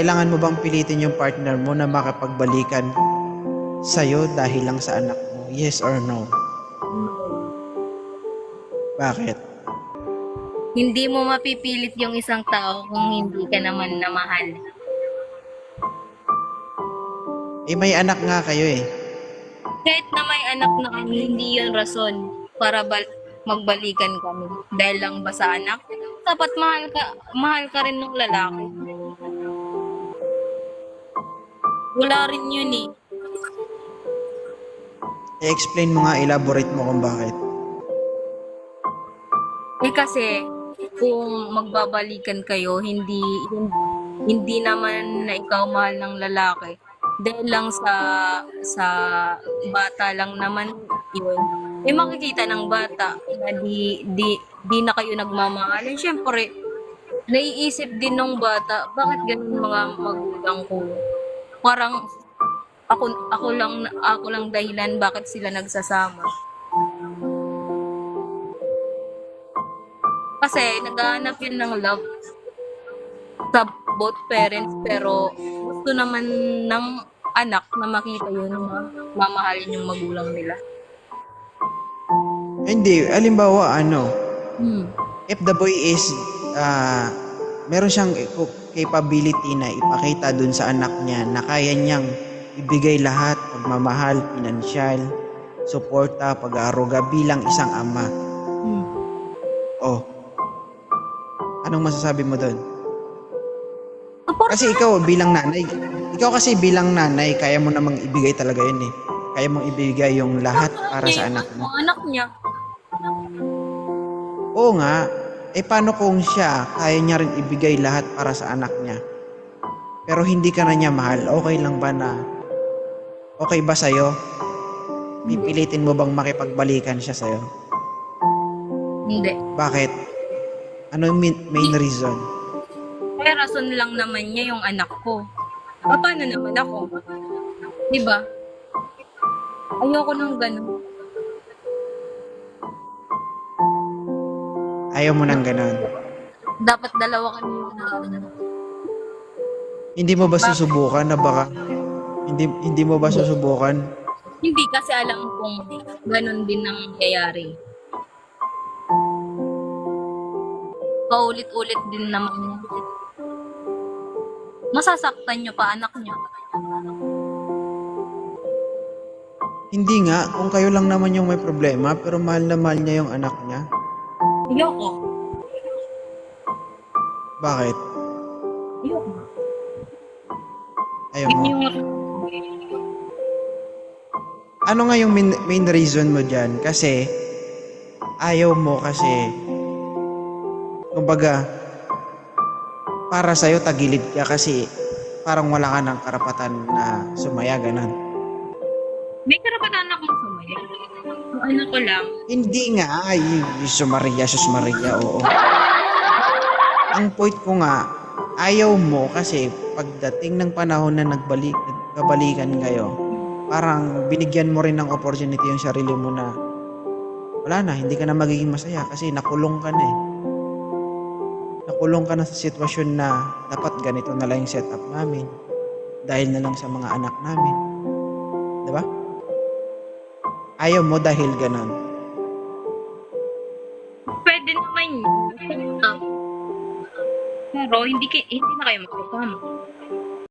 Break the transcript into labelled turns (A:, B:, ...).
A: Kailangan mo bang pilitin yung partner mo na makapagbalikan sa'yo dahil lang sa anak mo? Yes or no? Bakit?
B: Hindi mo mapipilit yung isang tao kung hindi ka naman namahal.
A: Eh may anak nga kayo eh.
B: Kahit na may anak na kami, hindi yun rason para bal- magbalikan kami. Dahil lang ba sa anak? Dapat mahal ka, mahal ka rin ng lalaki. Wala rin yun eh.
A: I-explain mo nga, elaborate mo kung bakit.
B: Eh kasi, kung magbabalikan kayo, hindi, hindi, hindi naman na ikaw mahal ng lalaki. Dahil lang sa, sa bata lang naman yun. Eh makikita ng bata na di, di, di na kayo nagmamahalan. Siyempre, naiisip din ng bata, bakit ganun mga magulang ko? Parang, ako, ako lang, ako lang dahilan bakit sila nagsasama. Kasi naghahanap yun ng love sa both parents pero gusto naman ng anak na makita yun na mamahalin yung magulang nila.
A: Hindi, alimbawa ano,
B: Hmm.
A: if the boy is, ah, meron siyang capability na ipakita dun sa anak niya na kaya niyang ibigay lahat, pagmamahal, pinansyal, suporta, pag-aaruga bilang isang ama.
B: Hmm.
A: Oh. Anong masasabi mo doon? Kasi ikaw bilang nanay, ikaw kasi bilang nanay, kaya mo namang ibigay talaga yun eh. Kaya mong ibigay yung lahat para sa anak mo.
B: Anak niya.
A: Oo nga. Eh paano kung siya, kaya niya rin ibigay lahat para sa anak niya? Pero hindi ka na niya mahal, okay lang ba na? Okay ba sa'yo? Pipilitin mo bang makipagbalikan siya sa'yo?
B: Hindi.
A: Bakit? Ano yung main, main reason?
B: Kaya rason lang naman niya yung anak ko. Pa- Paano naman ako? Di ba? Ayoko nang ganun.
A: Ayaw mo nang ganon.
B: Dapat dalawa kami yung
A: Hindi mo ba susubukan na baka hindi hindi mo ba susubukan?
B: Hindi kasi alam kung ganun din ang nangyayari. Paulit-ulit din naman. Masasaktan nyo pa anak nyo.
A: Hindi nga, kung kayo lang naman yung may problema pero mahal na mahal niya yung anak niya.
B: Ayoko.
A: Bakit?
B: Ayoko.
A: Ayaw mo. Ano nga yung main, main reason mo dyan? Kasi ayaw mo kasi kumbaga para sa'yo tagilid ka kasi parang wala ka ng karapatan na sumaya ganun.
B: May karapatan akong sumaya. Ang ano ko lang,
A: Hindi nga, ay, Sus Maria, Sus Maria, oo. Ang point ko nga, ayaw mo kasi pagdating ng panahon na nagbalik, nagkabalikan kayo, parang binigyan mo rin ng opportunity yung sarili mo na wala na, hindi ka na magiging masaya kasi nakulong ka na eh. Nakulong ka na sa sitwasyon na dapat ganito na lang yung setup namin dahil na lang sa mga anak namin. 'Di ba? Ayaw mo dahil ganon.
B: pwede naman yun. Pero hindi, hindi na kayo magkasama.